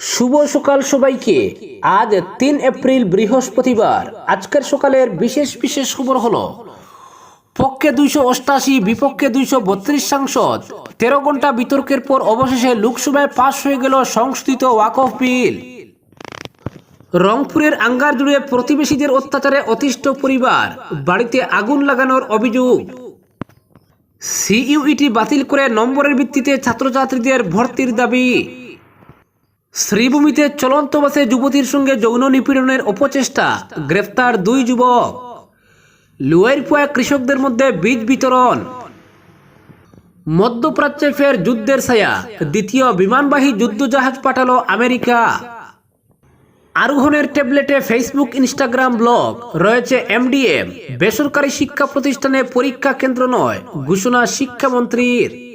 শুভ সকাল সবাইকে। আজ তিন এপ্রিল বৃহস্পতিবার। আজকের সকালের বিশেষ বিশেষ খবর হলো, পক্ষে দুইশো অষ্টাশি, বিপক্ষে দুইশো বত্রিশ সাংসদ। তেরো ঘণ্টা বিতর্কের পর অবশেষে লোকসভায় পাশ হয়ে গেল সংস্থিত ওয়াকফ বিল। রংপুরের আঙ্গার জুড়ে প্রতিবেশীদের অত্যাচারে অতিষ্ঠ পরিবার। বাড়িতে আগুন লাগানোর অভিযোগ। সিইউইটি বাতিল করে নম্বরের ভিত্তিতে ছাত্রছাত্রীদের ভর্তির দাবি। শ্রীভূমিতে চলন্ত বাসে যুবতীর সঙ্গে যৌন নিপীড়নের অপচেষ্টা। গ্রেফতার দুই যুবক। লুয়েরপুয়া কৃষকদের মধ্যে বীজ বিতরণ। মধ্যপ্রাচ্যে ফের যুদ্ধের ছায়া। দ্বিতীয় বিমানবাহী যুদ্ধজাহাজ পাঠালো আমেরিকা। আরোহণের ট্যাবলেটে ফেসবুক, ইনস্টাগ্রাম ব্লগ। রয়েছে এমডিএম। বেসরকারি শিক্ষা প্রতিষ্ঠানে পরীক্ষা কেন্দ্র নয়, ঘোষণা শিক্ষামন্ত্রীর।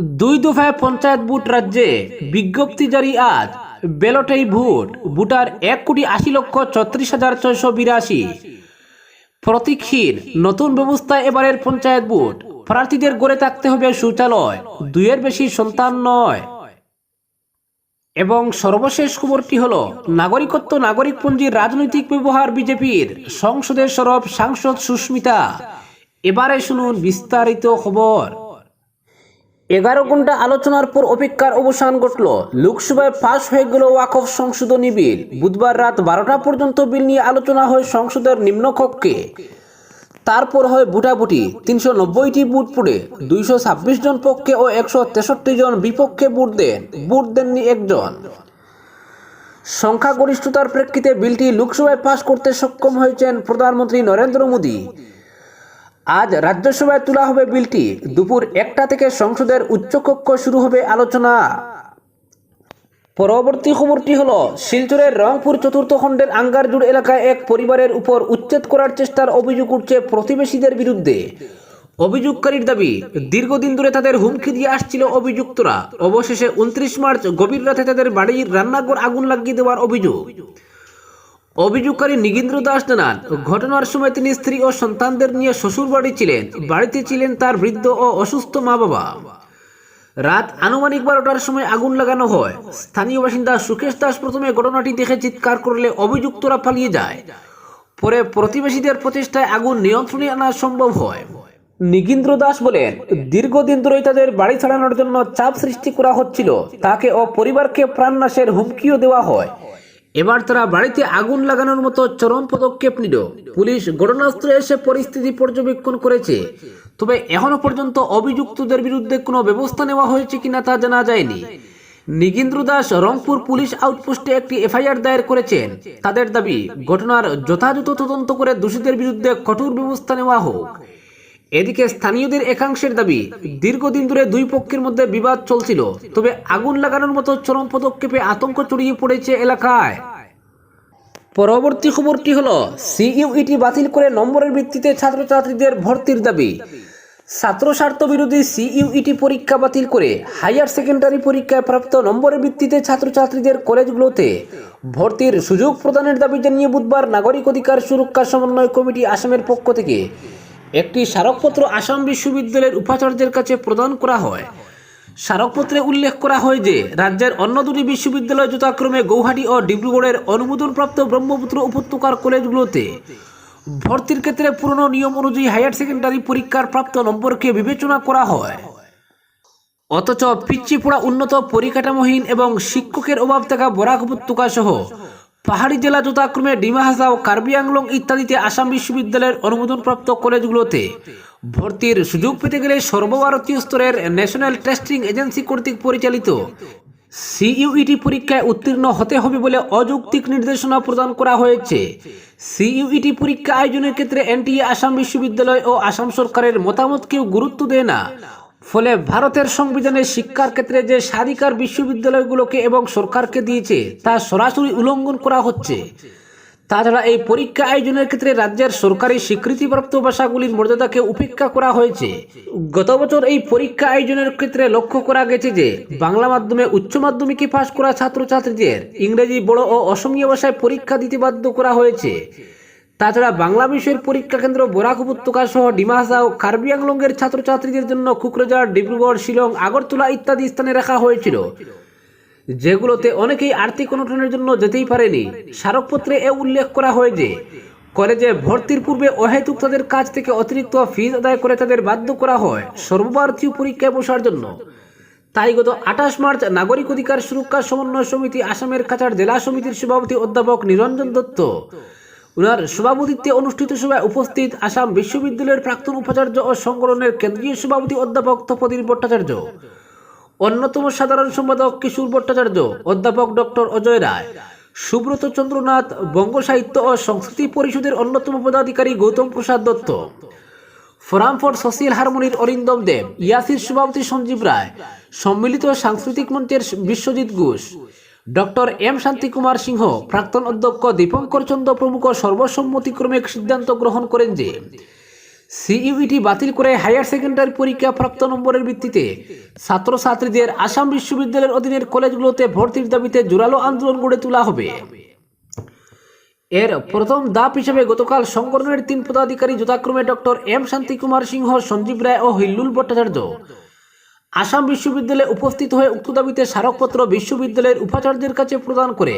দুই দফায় পঞ্চায়েত ভোট রাজ্যে বিজ্ঞপ্তি জারি আজ। বেলটেই ভোট, ভোটার এক কোটি আশি লক্ষ ছত্রিশ হাজার ছয়শো বিরাশি। প্রতীক্ষীর নতুন ব্যবস্থায় এবারের পঞ্চায়েত ভোট। প্রার্থীদের গড়ে থাকতে হবে শৌচালয়, দুইয়ের বেশি সন্তান নয়। এবং সর্বশেষ খবরটি হল, নাগরিকত্ব নাগরিকপঞ্জির রাজনৈতিক ব্যবহার বিজেপির। সংসদের সরব সাংসদ সুস্মিতা। এবারে শুনুন বিস্তারিত খবর। এগারো ঘণ্টা আলোচনার পর অপেক্ষার অবসান ঘটল। লোকসভায় পাশ হয়ে গেল ওয়াকফ সংশোধনী বিল। বুধবার রাত বারোটা পর্যন্ত বিল নিয়ে আলোচনা হয় সংসদের নিম্নকক্ষে। তারপর হয় ভোটাভুটি। তিনশো নব্বইটি বুট পড়ে। দুইশো ছাব্বিশ জন পক্ষে ও একশো তেষট্টি জন বিপক্ষে বুট দেন। বুট দেননি একজন। সংখ্যাগরিষ্ঠতার প্রেক্ষিতে বিলটি লোকসভায় পাশ করতে সক্ষম হয়েছেন প্রধানমন্ত্রী নরেন্দ্র মোদী। আজ রাজ্যসভায় তোলা হবে বিলটি। দুপুর একটা থেকে সংসদের উচ্চকক্ষ শুরু হবে আলোচনা। পরবর্তী খবরটি হলো, শিলচরের রংপুর চতুর্থ খণ্ডের আঙ্গারজুড় এলাকায় এক পরিবারের উপর উচ্ছেদ করার চেষ্টার অভিযোগ উঠছে প্রতিবেশীদের বিরুদ্ধে। অভিযোগকারীর দাবি, দীর্ঘদিন ধরে তাদের হুমকি দিয়ে আসছিল অভিযুক্তরা। অবশেষে উনত্রিশ মার্চ গভীর রাতে তাদের বাড়ির রান্নাঘর আগুন লাগিয়ে দেওয়ার অভিযোগ। অভিযোগকারী নিগেন্দ্র দাস জানান, ঘটনার সময় তিনি স্ত্রী ও সন্তানদের নিয়ে শ্বশুর বাড়ি ছিলেন। বাড়িতে ছিলেন তার বৃদ্ধ ও অসুস্থ মা বাবা। রাত আনুমানিক বারোটার সময় আগুন লাগানো হয়। স্থানীয় বাসিন্দা সুকেশ দাস প্রথমে ঘটনাটি দেখে চিৎকার করলে অভিযুক্তরা পালিয়ে যায়। পরে প্রতিবেশীদের প্রচেষ্টায় আগুন নিয়ন্ত্রণে আনা সম্ভব হয়। নিগিন্দ্র দাস বলেন, দীর্ঘদিন ধরেই তাদের বাড়ি ছাড়ানোর জন্য চাপ সৃষ্টি করা হচ্ছিল। তাকে ও পরিবারকে প্রাণনাশের হুমকিও দেওয়া হয়। এবার তারা বাড়িতে আগুন লাগানোর মতো চরম পদক্ষেপ নিল। পুলিশ ঘটনাস্থলে এসে পরিস্থিতি পর্যবেক্ষণ করেছে। তবে এখনও পর্যন্ত অভিযুক্তদের বিরুদ্ধে কোনো ব্যবস্থা নেওয়া হয়েছে কিনা তা জানা যায়নি। নিগেন্দ্র দাস রংপুর পুলিশ আউটপোস্টে একটি এফআইআর দায়ের করেছেন। তাদের দাবি, ঘটনার যথাযথ তদন্ত করে দোষীদের বিরুদ্ধে কঠোর ব্যবস্থা নেওয়া হোক। এদিকে স্থানীয়দের একাংশের দাবি, দীর্ঘদিন ধরে দুই পক্ষের মধ্যে বিবাদ চলছিল, তবে আগুন লাগানোর মতো চরম পদক্ষেপে আতঙ্ক ছড়িয়ে পড়েছে এলাকায়। পরবর্তী খবরটি হলো, সিইউইটি বাতিল করে নম্বরের ভিত্তিতে ছাত্রছাত্রীদের ভর্তির দাবি। ছাত্র স্বার্থ বিরোধী সিইউইটি পরীক্ষা বাতিল করে হায়ার সেকেন্ডারি পরীক্ষায় প্রাপ্ত নম্বরের ভিত্তিতে ছাত্রছাত্রীদের কলেজগুলোতে ভর্তির সুযোগ প্রদানের দাবি জানিয়ে বুধবার নাগরিক অধিকার সুরক্ষা সমন্বয় কমিটি আসামের পক্ষ থেকে একটি স্মারকপত্র আসাম বিশ্ববিদ্যালয়ের উপাচার্যের কাছে প্রদান করা হয়। স্মারকপত্রে উল্লেখ করা হয় যে, রাজ্যের অন্য দুটি বিশ্ববিদ্যালয় যথাক্রমে গৌহাটি ও ডিব্রুগড়ের অনুমোদনপ্রাপ্ত ব্রহ্মপুত্র উপত্যকার কলেজগুলোতে। ভর্তির ক্ষেত্রে পুরনো নিয়ম অনুযায়ী হায়ার সেকেন্ডারি পরীক্ষার প্রাপ্ত নম্বরকে বিবেচনা করা হয়। অথচ পিচ্ছি পড়া উন্নত পরিকাঠামোহীন এবং শিক্ষকের অভাব থাকা বরাক উপত্যকা সহ পাহাড়ি জেলা যথাক্রমে ডিমা হাসাও কার্বি আংলং ইত্যাদিতে আসাম বিশ্ববিদ্যালয়ের অনুমোদনপ্রাপ্ত কলেজগুলোতে ভর্তির সুযোগ পেতে গেলে সর্বভারতীয় স্তরের ন্যাশনাল টেস্টিং এজেন্সি কর্তৃক পরিচালিত সিইউইটি পরীক্ষায় উত্তীর্ণ হতে হবে বলে অযৌক্তিক নির্দেশনা প্রদান করা হয়েছে। সিইউইটি পরীক্ষা আয়োজনের ক্ষেত্রে এনটিএ, আসাম বিশ্ববিদ্যালয় ও আসাম সরকারের মতামতকেও গুরুত্ব দেয় না। ফলে ভারতের সংবিধানে শিক্ষার ক্ষেত্রে যে স্বাধিকার বিশ্ববিদ্যালয়গুলোকে এবং সরকারকে দিয়েছে, তা সরাসরি উল্লঙ্ঘন করা হচ্ছে। তাছাড়া এই পরীক্ষা আয়োজনের ক্ষেত্রে রাজ্যের সরকারি স্বীকৃতিপ্রাপ্ত ভাষাগুলির মর্যাদাকে উপেক্ষা করা হয়েছে। গত বছর এই পরীক্ষা আয়োজনের ক্ষেত্রে লক্ষ্য করা গেছে যে, বাংলা মাধ্যমে উচ্চ মাধ্যমিকে পাশ করা ছাত্রছাত্রীদের ইংরেজি, বড় ও অসমীয়া ভাষায় পরীক্ষা দিতে বাধ্য করা হয়েছে। তাছাড়া বাংলা বিষয়ের পরীক্ষা কেন্দ্র বরাক উপত্যকা সহ ডিমাসা ও কার্বি আংলংয়ের ছাত্রছাত্রীদের জন্য কুকরাঝাড় ডিব্রুগড়, শিলং, আগরতলা ইত্যাদি স্থানে রাখা হয়েছিল। যেগুলোতে অনেকেই আর্থিক অনটনের জন্য যেতেই পারেনি। স্মারকপত্রে এ উল্লেখ করা হয় যে, কলেজে ভর্তির পূর্বে অহেতুক তাদের কাছ থেকে অতিরিক্ত ফিজ আদায় করে তাদের বাধ্য করা হয় সর্বভারতীয় পরীক্ষায় বসার জন্য। তাই গত আঠাশ মার্চ নাগরিক অধিকার সুরক্ষা সমন্বয় সমিতি আসামের কাছাড় জেলা সমিতির সভাপতি অধ্যাপক নিরঞ্জন দত্ত উনার সভাপতিত্বে অনুষ্ঠিত সভায় উপস্থিত আসাম বিশ্ববিদ্যালয়ের প্রাক্তন উপাচার্য ও সংগঠনের কেন্দ্রীয় সভাপতি অধ্যাপক তপদীর ভট্টাচার্য। অন্যতম সাধারণ সম্পাদক কিশোর ভট্টাচার্য, অধ্যাপক ডক্টর অজয় রায়, সুব্রত চন্দ্রনাথ, বঙ্গ সাহিত্য ও সংস্কৃতি পরিষদের অন্যতম পদাধিকারী Goutam Prasad Dutta. Forum for social হারমোনির Arindam Deb, Yasir সভাপতি সঞ্জীব রায়, সম্মিলিত সাংস্কৃতিক মঞ্চের বিশ্বজিৎ ঘোষ ডক্টর এম শান্তিকুমার সিংহ, প্রাক্তন অধ্যক্ষ দীপঙ্কর চন্দ্র প্রমুখ সর্বসম্মতিক্রমে সিদ্ধান্ত গ্রহণ করেন যে সিইউটি বাতিল করে হায়ার সেকেন্ডারি পরীক্ষা প্রাপ্ত নম্বরের ভিত্তিতে ছাত্রছাত্রীদের আসাম বিশ্ববিদ্যালয়ের অধীনের কলেজগুলোতে ভর্তির দাবিতে জোরালো আন্দোলন গড়ে তোলা হবে। এর প্রথম ধাপ হিসেবে গতকাল সংগঠনের তিন পদাধিকারী যথাক্রমে ডক্টর এম শান্তিকুমার সিংহ, সঞ্জীব রায় ও হিল্লুল ভট্টাচার্য আসাম বিশ্ববিদ্যালয়ে উপস্থিত হয়ে উক্ত দাবিতে স্মারকপত্র বিশ্ববিদ্যালয়ের উপাচার্যের কাছে প্রদান করে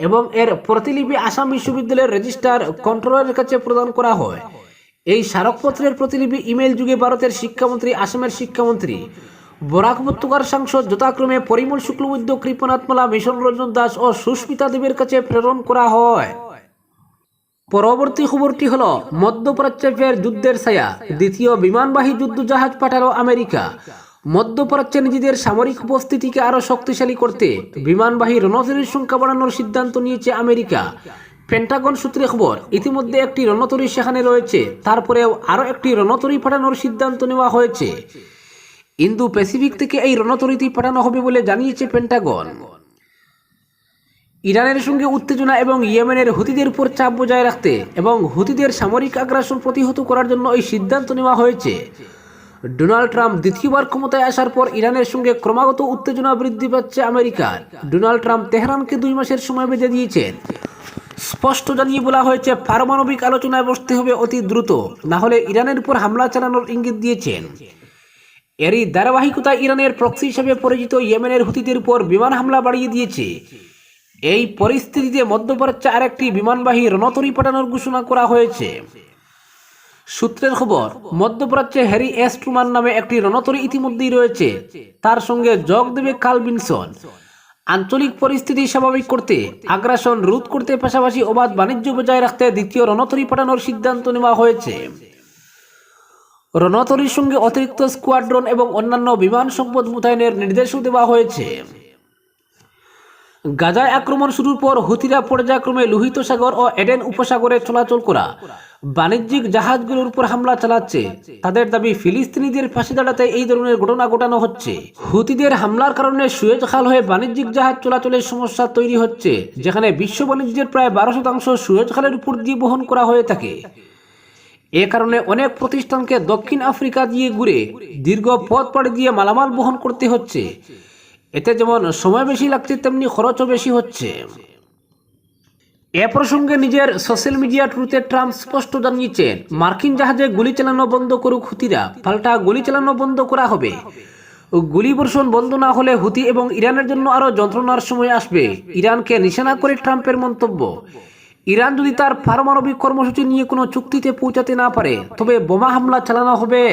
এবং এর প্রতিলিপি আসাম বিশ্ববিদ্যালয়ের রেজিস্ট্রার কন্ট্রোলারের কাছে প্রদান করা হয়। এই স্মারকপত্রের প্রতিলিপি ইমেল যুগে ভারতের শিক্ষামন্ত্রী, আসামের শিক্ষামন্ত্রী বরাক উপত্যকার সাংসদ যথাক্রমে পরিমল শুক্লবৈদ্য, কৃপনাথ মালা, মিশন রঞ্জন দাস ও সুস্মিতা দেবের কাছে প্রেরণ করা হয়। পরবর্তী খবরটি হল, মধ্যপ্রাচ্যের যুদ্ধের ছায়া, দ্বিতীয় বিমানবাহী যুদ্ধ জাহাজ পাঠালো আমেরিকা। মধ্যপ্রাচ্যে নিজেদের সামরিক উপস্থিতিকে আরও শক্তিশালী করতে বিমানবাহী রণতরীর সংখ্যা বাড়ানোর সিদ্ধান্ত নিয়েছে আমেরিকা। পেন্টাগন সূত্রে খবর, ইতিমধ্যে একটি রণতরী সেখানে রয়েছে, তারপরেও আরও একটি রণতরী পাঠানোর সিদ্ধান্ত নেওয়া হয়েছে। ইন্দো প্যাসিফিক থেকে এই রণতরীটি পাঠানো হবে বলে জানিয়েছে পেন্টাগন। ইরানের সঙ্গে উত্তেজনা এবং ইয়েমেনের হুতিদের উপর চাপ বজায় রাখতে এবং হুতিদের সামরিক আগ্রাসন প্রতিহত করার জন্য এই সিদ্ধান্ত নেওয়া হয়েছে। ডোনাল্ড ট্রাম্প দ্বিতীয়বার ক্ষমতায় আসার পর ইরানের সঙ্গে ক্রমাগত উত্তেজনা বৃদ্ধি পাচ্ছে আমেরিকার। ডোনাল্ড ট্রাম্প তেহরানকে দুই মাসের সময় বেঁধে দিয়েছেন। স্পষ্ট জানিয়ে বলা হয়েছে, পারমাণবিক আলোচনায় বসতে হবে অতি দ্রুত, না হলে ইরানের উপর হামলা চালানোর ইঙ্গিত দিয়েছেন। এরই ধারাবাহিকতা ইরানের প্রক্সি হিসেবে পরিচিত ইয়েমেনের হুতিদের উপর বিমান হামলা বাড়িয়ে দিয়েছে। এই পরিস্থিতিতে মধ্যপ্রাচ্যে আরেকটি বিমানবাহী রণতরী পাঠানোর ঘোষণা করা হয়েছে। সূত্রের খবর, মধ্যপ্রাচ্যে হ্যারি এস ট্রুমান নামে একটি রণতরী ইতিমধ্যেই রয়েছে। তার সঙ্গে যোগ দেবে কাল বিনসন। আঞ্চলিক পরিস্থিতি স্বাভাবিক করতে, আগ্রাসন রোধ করতে পাশাপাশি অবাধ বাণিজ্য বজায় রাখতে দ্বিতীয় রণতরী পাঠানোর সিদ্ধান্ত নেওয়া হয়েছে। রণতরীর সঙ্গে অতিরিক্ত স্কোয়াড্রন এবং অন্যান্য বিমান সম্পদ মোতায়েনের নির্দেশও দেওয়া হয়েছে। গাজায় আক্রমণ শুরুর পর হুতিরা পর্যায়ক্রমে লোহিত সাগর ও এডেন উপসাগরে চলাচল করা। বাণিজ্যিক জাহাজগুলোর উপর হামলা চালাচ্ছে। তাদের দাবি, ফিলিস্তিনিদের ফাঁসি দাঁড়াতে এই ধরনের ঘটনা ঘটানো হচ্ছে। হুতিদের হামলার কারণে সুয়েজ খাল হয়ে বাণিজ্যিক জাহাজ চলাচলের সমস্যা তৈরি হচ্ছে, যেখানে বিশ্ব বাণিজ্যের প্রায় বারো শতাংশ সুয়েজ খালের উপর দিয়ে বহন করা হয়ে থাকে। এ কারণে অনেক প্রতিষ্ঠানকে দক্ষিণ আফ্রিকা দিয়ে ঘুরে দীর্ঘ পথ পাড়ি দিয়ে মালামাল বহন করতে হচ্ছে। এতে যেমন সময় বেশি লাগছে, তেমনি খরচও বেশি হচ্ছে। এ প্রসঙ্গে নিজের সোশ্যাল মিডিয়া ট্রুতে ট্রাম্প স্পষ্ট জানিয়েছেন মার্কিন জাহাজে গুলি চালানো বন্ধ করুক হুতিরা, পাল্টা গুলি চালানো বন্ধ করা হবে। গুলি বর্ষণ বন্ধ না হলে হুতি এবং ইরানের জন্য আরও যন্ত্রণার সময় আসবে। ইরানকে নিশানা করে ট্রাম্পের মন্তব্য, ইরান যদি তার পারমাণবিক কর্মসূচি নিয়ে কোনো চুক্তিতে পৌঁছাতে না পারে, তবে বোমা হামলা চালানো হবে।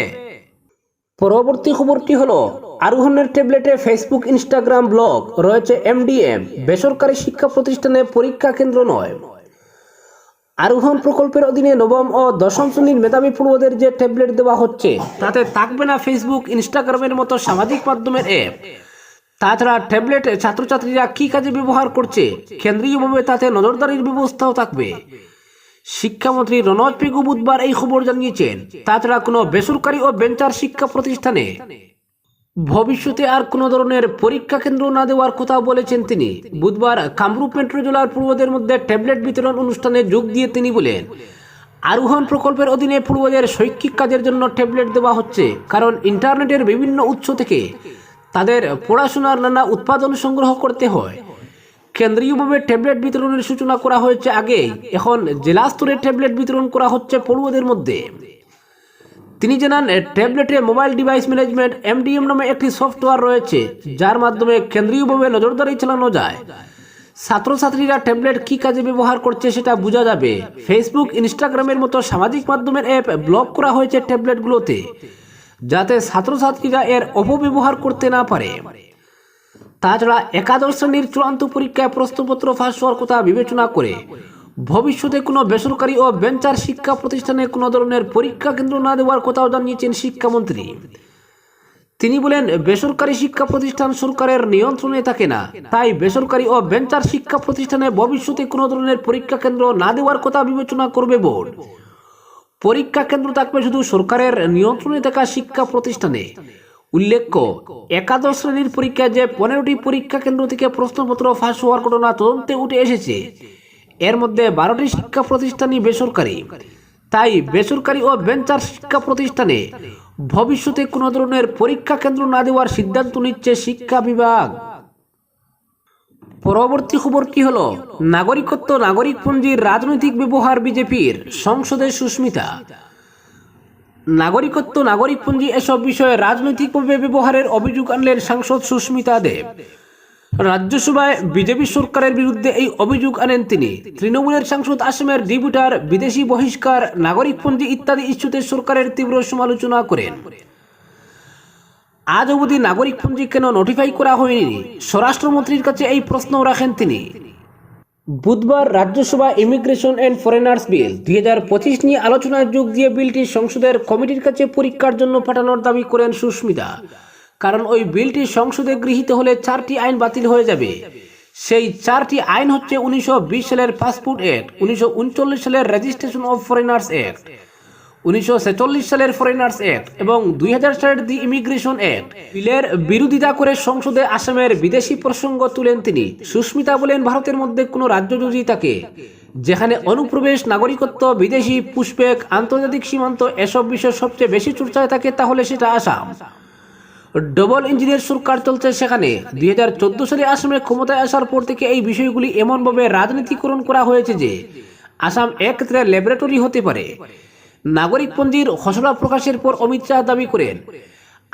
পরবর্তী খবরটি হলো আরোহণের ট্যাবলেটে ফেসবুক ইনস্টাগ্রাম ব্লগ রয়েছে এমডিএম বেসরকারি শিক্ষা প্রতিষ্ঠানে পরীক্ষা কেন্দ্র নয়। আরোহণ প্রকল্পের অধীনে নবম ও দশম শ্রেণির মেধাবী পড়ুয়াদের যে ট্যাবলেট দেওয়া হচ্ছে, তাতে থাকবে না ফেসবুক ইনস্টাগ্রামের মতো সামাজিক মাধ্যমের অ্যাপ তাছাড়া ট্যাবলেট ছাত্রছাত্রীরা কি কাজে ব্যবহার করছে, কেন্দ্রীয়ভাবে তাতে নজরদারির ব্যবস্থাও থাকবে। শিক্ষামন্ত্রী রনজ পেগু বুধবার এই খবর জানিয়েছেন। তাছাড়া কোনো বেসরকারি ও বেঞ্চার শিক্ষা প্রতিষ্ঠানে ভবিষ্যতে আর কোনো ধরনের পরীক্ষা কেন্দ্র না দেওয়ার কথা বলেছেন তিনি। বুধবার কামরূপ মেট্রো জেলার পূর্বদের মধ্যে ট্যাবলেট বিতরণ অনুষ্ঠানে যোগ দিয়ে তিনি বলেন, আরোহণ প্রকল্পের অধীনে পূর্বদের শৈক্ষিক কাজের জন্য ট্যাবলেট দেওয়া হচ্ছে, কারণ ইন্টারনেটের বিভিন্ন উৎস থেকে তাদের পড়াশোনার নানা উৎপাদন সংগ্রহ করতে হয়। কেন্দ্রীয়ভাবে ট্যাবলেট বিতরণের সূচনা করা হয়েছে আগেই, এখন জেলা স্তরে ট্যাবলেট বিতরণ করা হচ্ছে পড়ুয়াদের মধ্যে। তিনি জানান ট্যাবলেটে মোবাইল ডিভাইস ম্যানেজমেন্ট এমডিএম নামে একটি সফটওয়্যার রয়েছে, যার মাধ্যমে কেন্দ্রীয়ভাবে নজরদারি চালানো যায়। ছাত্রছাত্রীরা ট্যাবলেট কি কাজে ব্যবহার করছে সেটা বোঝা যাবে। ফেসবুক ইনস্টাগ্রামের মতো সামাজিক মাধ্যমের অ্যাপ ব্লক করা হয়েছে ট্যাবলেটগুলোতে, যাতে ছাত্রছাত্রীরা এর অপব্যবহার করতে না পারে। তাছাড়া একাদশ শ্রেণির চূড়ান্ত পরীক্ষায় প্রশ্নপত্র ফাঁস হওয়ার কথা বিবেচনা করে ভবিষ্যতে কোনো বেসরকারি ও বেঞ্চার শিক্ষা প্রতিষ্ঠানে কোনো ধরনের পরীক্ষা কেন্দ্র না দেওয়ার কথাও জানিয়েছেন শিক্ষামন্ত্রী। তিনি বলেন, বেসরকারি শিক্ষা প্রতিষ্ঠান সরকারের নিয়ন্ত্রণে থাকে না। তাই বেসরকারি ও বেঞ্চার শিক্ষা প্রতিষ্ঠানে ভবিষ্যতে কোনো ধরনের পরীক্ষা কেন্দ্র না দেওয়ার কথা বিবেচনা করবে বোর্ড। পরীক্ষা কেন্দ্র থাকবে শুধু সরকারের নিয়ন্ত্রণে থাকা শিক্ষা প্রতিষ্ঠানে। উল্লেখ্য, একাদশ শ্রেণির পরীক্ষায় যে পনেরোটি পরীক্ষা কেন্দ্র থেকে প্রশ্নপত্র ফাঁস হওয়ার ঘটনা তদন্তে উঠে এসেছে। এর মধ্যে বারোটি শিক্ষা প্রতিষ্ঠানই বেসরকারি। তাই বেসরকারি ও বেঞ্চার শিক্ষা প্রতিষ্ঠানে ভবিষ্যতে কোনো ধরনের পরীক্ষা কেন্দ্র না দেওয়ার সিদ্ধান্ত নিচ্ছে শিক্ষা বিভাগ। পরবর্তী খবর কি হলো? নাগরিকত্ব নাগরিকপঞ্জির রাজনৈতিক ব্যবহার বিজেপির সংসদে সুস্মিতা। নাগরিকত্ব নাগরিকপঞ্জি এসব বিষয়ে রাজনৈতিকভাবে ব্যবহারের অভিযোগ আনলেন সাংসদ সুস্মিতা দেব। রাজ্যসভায় বিজেপি সরকারের বিরুদ্ধে এই অভিযোগ আনেন তিনি। তৃণমূলের সাংসদ আসামের ডিপুটার, বিদেশি বহিষ্কার নাগরিক নাগরিকপঞ্জি ইত্যাদি ইস্যুতে সরকারের তীব্র সমালোচনা করেন। আজ অবধি নাগরিকপঞ্জি কেন নোটিফাই করা হয়নি? স্বরাষ্ট্রমন্ত্রীর কাছে এই প্রশ্ন রাখেন তিনি। বুধবার Rajya Sabha immigration and foreigners bill দুই হাজার পঁচিশ নিয়ে আলোচনায় যোগ দিয়ে বিলটি সংসদের কমিটির কাছে পরীক্ষার জন্য পাঠানোর দাবি করেন সুস্মিতা। কারণ ওই বিলটি সংসদে গৃহীত হলে চারটি আইন বাতিল হয়ে যাবে। সেই চারটি আইন হচ্ছে উনিশশো বিশ সালের পাসপোর্ট অ্যাক্ট, উনিশশো উনচল্লিশ সালের রেজিস্ট্রেশন অফ ফরেনার্স অ্যাক্ট, উনিশশো সালের ফরেনার্স অ্যাক্ট এবং দুই হাজার সালের দি ইমিগ্রেশন অ্যাক্ট। বিলের বিরোধিতা করে সংসদে আসামের বিদেশি প্রসঙ্গ তুলেন তিনি। সুস্মিতা বলেন, ভারতের মধ্যে কোনো রাজ্য যদি থাকে, যেখানে অনুপ্রবেশ, নাগরিকত্ব, বিদেশি পুষ্পেক আন্তর্জাতিক সীমান্ত, এসব বিষয় সবচেয়ে বেশি চর্চায় থাকে, তাহলে সেটা আসাম। ডবল ইঞ্জিনের সরকার চলছে সেখানে? দুই হাজার সালে আসামে ক্ষমতায় আসার পর থেকে এই বিষয়গুলি এমনভাবে রাজনীতিকরণ করা হয়েছে যে আসাম একত্রে ল্যাবরেটরি হতে পারে। নাগরিকপঞ্জির খসড়া প্রকাশের পর অমিত শাহ দাবি করেন,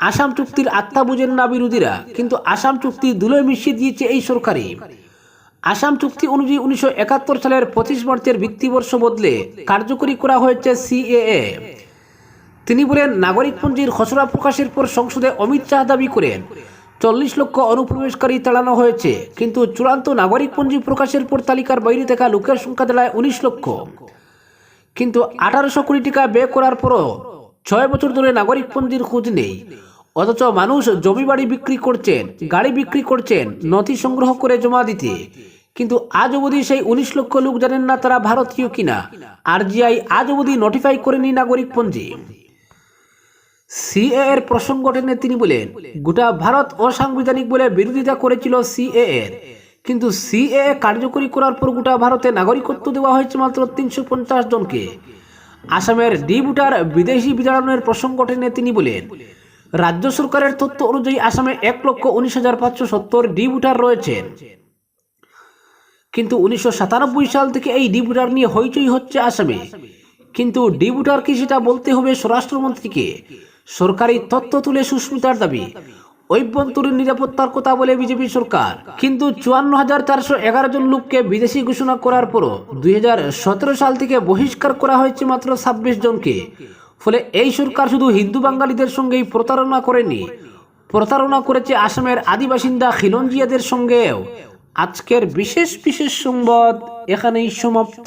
আসাম চুক্তির আত্মা বুঝেন না বিরোধীরা, কিন্তু আসাম চুক্তি দুলোয় মিশিয়ে দিয়েছে এই সরকারই। আসাম চুক্তি অনুযায়ী উনিশশো একাত্তর সালের পঁচিশ মার্চের ভিত্তিবর্ষ বদলে কার্যকরী করা হয়েছে সিএএ। তিনি বলেন, নাগরিকপঞ্জির খসড়া প্রকাশের পর সংসদে অমিত শাহ দাবি করেন, চল্লিশ লক্ষ অনুপ্রবেশকারী তাড়ানো হয়েছে, কিন্তু চূড়ান্ত নাগরিকপঞ্জি প্রকাশের পর তালিকার বাইরে থাকা লোকের সংখ্যা দাঁড়ায় উনিশ লক্ষ। কিন্তু আঠারোশো কোটি টাকা ব্যয় করার পরও ছয় বছর ধরে নাগরিকপঞ্জির খোঁজ নেই। অথচ মানুষ জমি বাড়ি বিক্রি করছেন, গাড়ি বিক্রি করছেন, নথি সংগ্রহ করে জমা দিতে। কিন্তু আজ অবধি সেই উনিশ লক্ষ লোক জানেন না তারা ভারতীয় কিনা। আরজিআই আজ অবধি নোটিফাই করেনি নাগরিকপঞ্জি। সিএ এর প্রসঙ্গ তিনি বলেন, গোটা ভারত অসাংবিধানিক বলে বিরোধিতা করেছিল সিএ এর। কিন্তু সিএ কার্যকরী করার পর গোটা ভারতে নাগরিকত্ব দেওয়া হয়েছে মাত্র তিনশো পঞ্চাশ জনকে। আসামের ডি বিদেশি বিতাড়নের প্রসঙ্গ তিনি বলেন, রাজ্য সরকারের তথ্য অনুযায়ী আসামে এক লক্ষ উনিশ হাজার পাঁচশো সত্তর ডি ভোটার রয়েছেন। কিন্তু উনিশশো সাতানব্বই সাল থেকে এই ডি নিয়ে হইচই হচ্ছে আসামে। কিন্তু ডি ভোটার কি সেটা বলতে হবে স্বরাষ্ট্রমন্ত্রীকে? সরকারি তথ্য তুলে সুস্মিতার দাবি। অভ্যন্তরীণ নিরাপত্তার কথা বলে বিজেপি সরকার। কিন্তু চুয়ান্ন হাজার চারশো এগারো জন লোককে বিদেশি ঘোষণা করার পরও দুই সাল থেকে বহিষ্কার করা হয়েছে মাত্র ছাব্বিশ জনকে। ফলে এই সরকার শুধু হিন্দু বাঙালিদের সঙ্গেই প্রতারণা করেনি। প্রতারণা করেছে আসামের আদিবাসিন্দা খিলঞ্জিয়াদের সঙ্গেও। আজকের বিশেষ বিশেষ সংবাদ এখানেই সমাপ্ত।